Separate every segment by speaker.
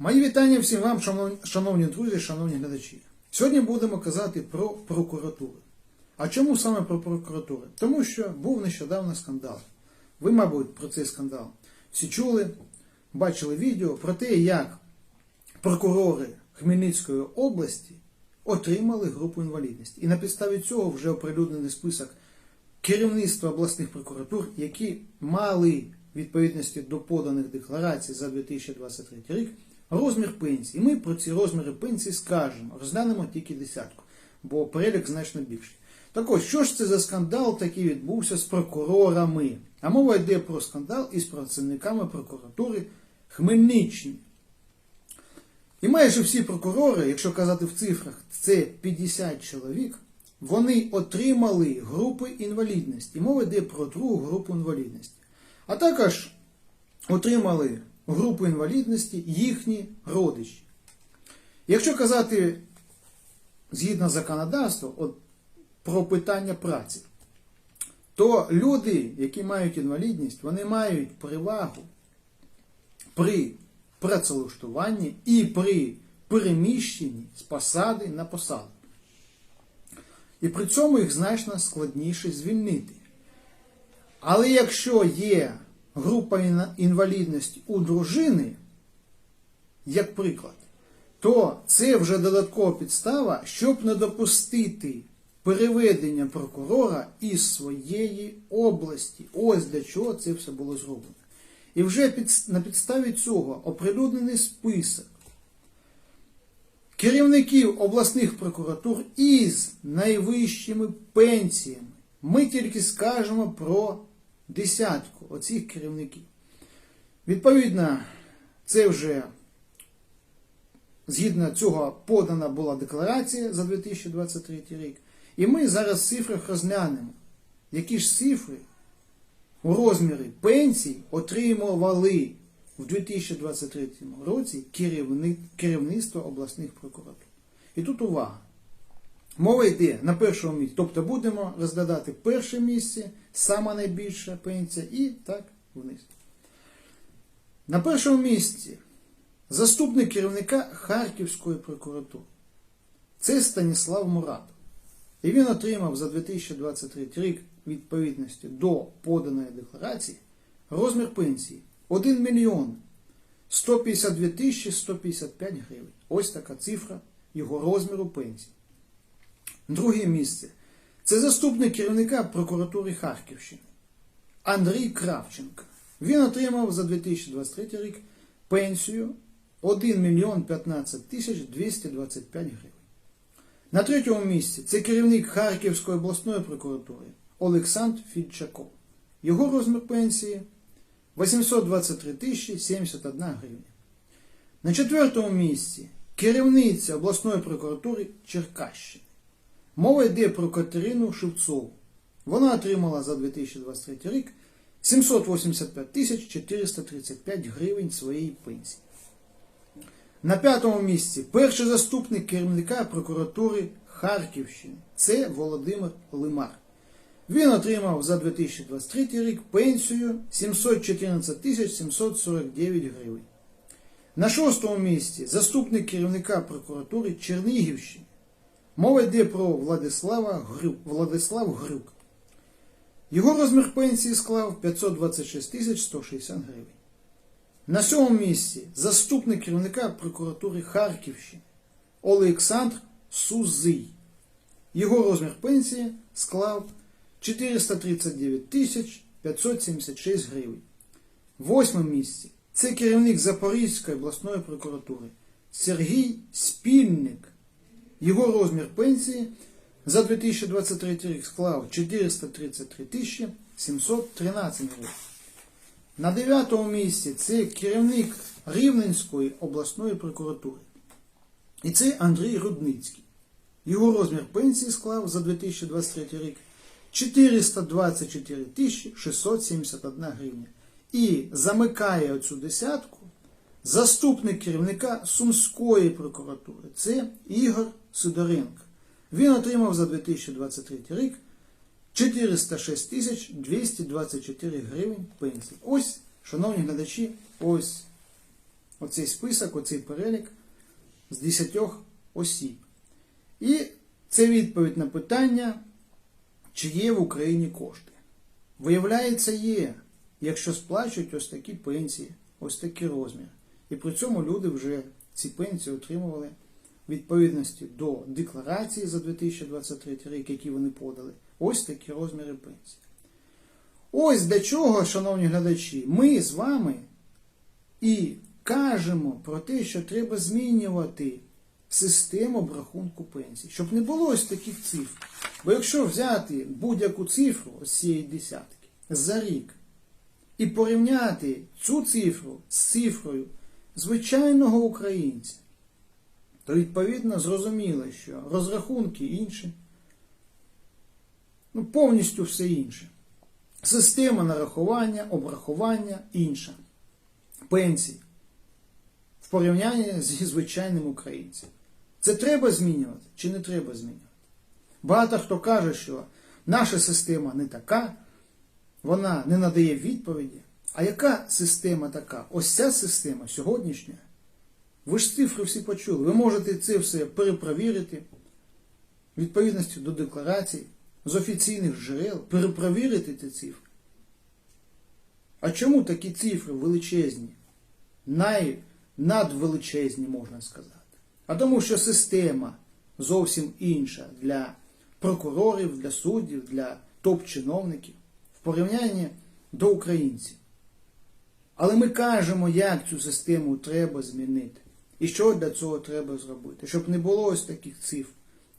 Speaker 1: Мої вітання всім вам, шановні, друзі, шановні глядачі. Сьогодні будемо казати про прокуратуру. А чому саме про прокуратуру? Тому що був нещодавно скандал. Ви, мабуть, про цей скандал всі чули, бачили відео про те, як прокурори Хмельницької області отримали групу інвалідності. І на підставі цього вже оприлюднений список керівництва обласних прокуратур, які мали відповідності до поданих декларацій за 2023 рік розмір пенсії. І ми про ці розміри пенсії скажемо, розглянемо тільки десятку, бо перелік значно більший. Так ось, що ж це за скандал такий відбувся з прокурорами? А мова йде про скандал із працівниками прокуратури Хмельниччини. І майже всі прокурори, якщо казати в цифрах, це 50 чоловік, вони отримали групи інвалідності. Мова йде про другу групу інвалідності. А також отримали групу інвалідності їхні родичі. Якщо казати згідно законодавства от, про питання праці, то люди, які мають інвалідність, вони мають перевагу при працевлаштуванні і при переміщенні з посади на посаду. І при цьому їх значно складніше звільнити. Але якщо є група інвалідності у дружини, як приклад, то це вже додаткова підстава, щоб не допустити переведення прокурора із своєї області. Ось для чого це все було зроблено. І вже під, на підставі цього оприлюднений список керівників обласних прокуратур із найвищими пенсіями. Ми тільки скажемо про десятку оцих керівників. Відповідно, це вже згідно цього подана була декларація за 2023 рік. І ми зараз в цифрах розглянемо, які ж цифри у розмірі пенсій отримували в 2023 році керівництво обласних прокуратур. І тут увага. Мова йде на першому місці. Тобто будемо розглядати перше місце, сама найбільша пенсія і так вниз. На першому місці заступник керівника Харківської прокуратури. Це Станіслав Муратов. І він отримав за 2023 рік відповідності до поданої декларації розмір пенсії 1 мільйон 152 тисячі 155 гривень. Ось така цифра його розміру пенсії. Друге місце це заступник керівника прокуратури Харківщини Андрій Кравченко. Він отримав за 2023 рік пенсію 1 мільйон 15 тисяч 225 гривень. На третьому місці це керівник Харківської обласної прокуратури Олександр Фідчаков. Його розмір пенсії 823 тисячі 71 гривня. На четвертому місці керівниця обласної прокуратури Черкащини. Мова йде про Катерину Шевцову. Вона отримала за 2023 рік 785 тисяч 435 гривень своєї пенсії. На п'ятому місці перший заступник керівника прокуратури Харківщини. Це Володимир Лимар. Він отримав за 2023 рік пенсію 714 тисяч 749 гривень. На шостому місці заступник керівника прокуратури Чернігівщини. Мова йде про Владислава Грюк, Владислав Грюк. Його розмір пенсії склав 526 тисяч 160 гривень. На сьомому місці заступник керівника прокуратури Харківщини Олександр Сузий. Його розмір пенсії склав 439 тисяч 576 гривень. Восьме місце це керівник Запорізької обласної прокуратури Сергій Спільник. Його розмір пенсії за 2023 рік склав 433 тисячі 713 гривень. На дев'ятому місці це керівник Рівненської обласної прокуратури. І це Андрій Рудницький. Його розмір пенсії склав за 2023 рік 424 тисячі 671 гривня. І замикає оцю десятку заступник керівника Сумської прокуратури. Це Ігор Сидоренко. Він отримав за 2023 рік 406 тисяч 224 гривень пенсії. Ось, шановні глядачі, ось оцей список, оцей перелік з 10 осіб. І це відповідь на питання, чи є в Україні кошти. Виявляється, є, якщо сплачують ось такі пенсії, ось такі розміри. І при цьому люди вже ці пенсії отримували відповідності до декларації за 2023 рік, які вони подали. Ось такі розміри пенсії. Ось для чого, шановні глядачі, ми з вами і кажемо про те, що треба змінювати систему обрахунку пенсій, щоб не було ось таких цифр. Бо якщо взяти будь-яку цифру з цієї десятки за рік і порівняти цю цифру з цифрою звичайного українця, то відповідно зрозуміло, що розрахунки інші, ну повністю все інше. Система нарахування, обрахування інша. Пенсії в порівнянні зі звичайним українцем. Це треба змінювати чи не треба змінювати? Багато хто каже, що наша система не така, вона не надає відповіді. А яка система така? Ось ця система сьогоднішня. Ви ж цифри всі почули. Ви можете це все перепровірити відповідності до декларацій, з офіційних джерел, перепровірити ці цифри. А чому такі цифри величезні? Най, надвеличезні, можна сказати. А тому, що система зовсім інша для прокурорів, для суддів, для топ-чиновників в порівнянні до українців. Але ми кажемо, як цю систему треба змінити. І що для цього треба зробити, щоб не було ось таких цифр,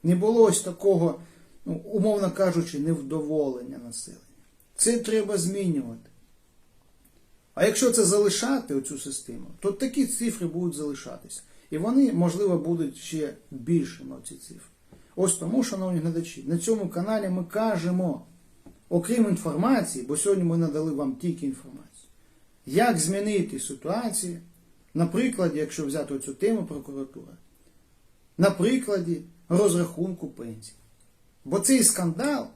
Speaker 1: не було ось такого, ну, умовно кажучи, невдоволення населення. Це треба змінювати. А якщо це залишати, оцю систему, то такі цифри будуть залишатися. І вони, можливо, будуть ще більшими, оці цифри. Ось тому, шановні глядачі, на цьому каналі ми кажемо, окрім інформації, бо сьогодні ми надали вам тільки інформацію, як змінити ситуацію, на прикладі, якщо взяти цю тему прокуратури, на прикладі розрахунку пенсій. Бо цей скандал,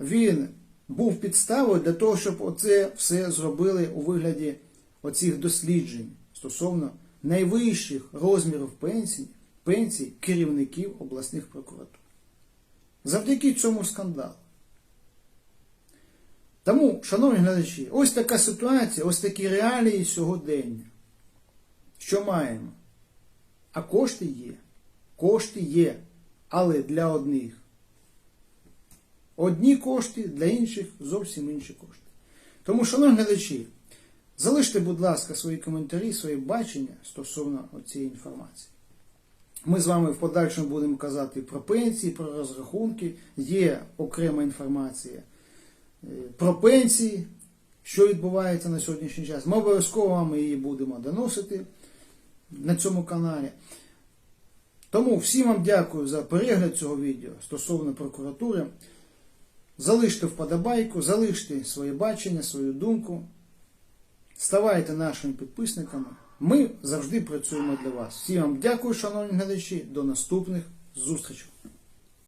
Speaker 1: він був підставою для того, щоб оце все зробили у вигляді оцих досліджень стосовно найвищих розмірів пенсій, пенсій керівників обласних прокуратур. Завдяки цьому скандалу. Тому, шановні глядачі, ось така ситуація, ось такі реалії сьогодення. Що маємо? А кошти є. Кошти є, але для одних. Одні кошти, для інших зовсім інші кошти. Тому, шановні глядачі, залиште, будь ласка, свої коментарі, свої бачення стосовно цієї інформації. Ми з вами в подальшому будемо казати про пенсії, про розрахунки. Є окрема інформація е, про пенсії, що відбувається на сьогоднішній час. Ми обов'язково вам її будемо доносити на цьому каналі. Тому всім вам дякую за перегляд цього відео стосовно прокуратури. Залиште вподобайку, залиште своє бачення, свою думку. Ставайте нашими підписниками. Ми завжди працюємо для вас. Всім вам дякую, шановні глядачі. До наступних зустрічей.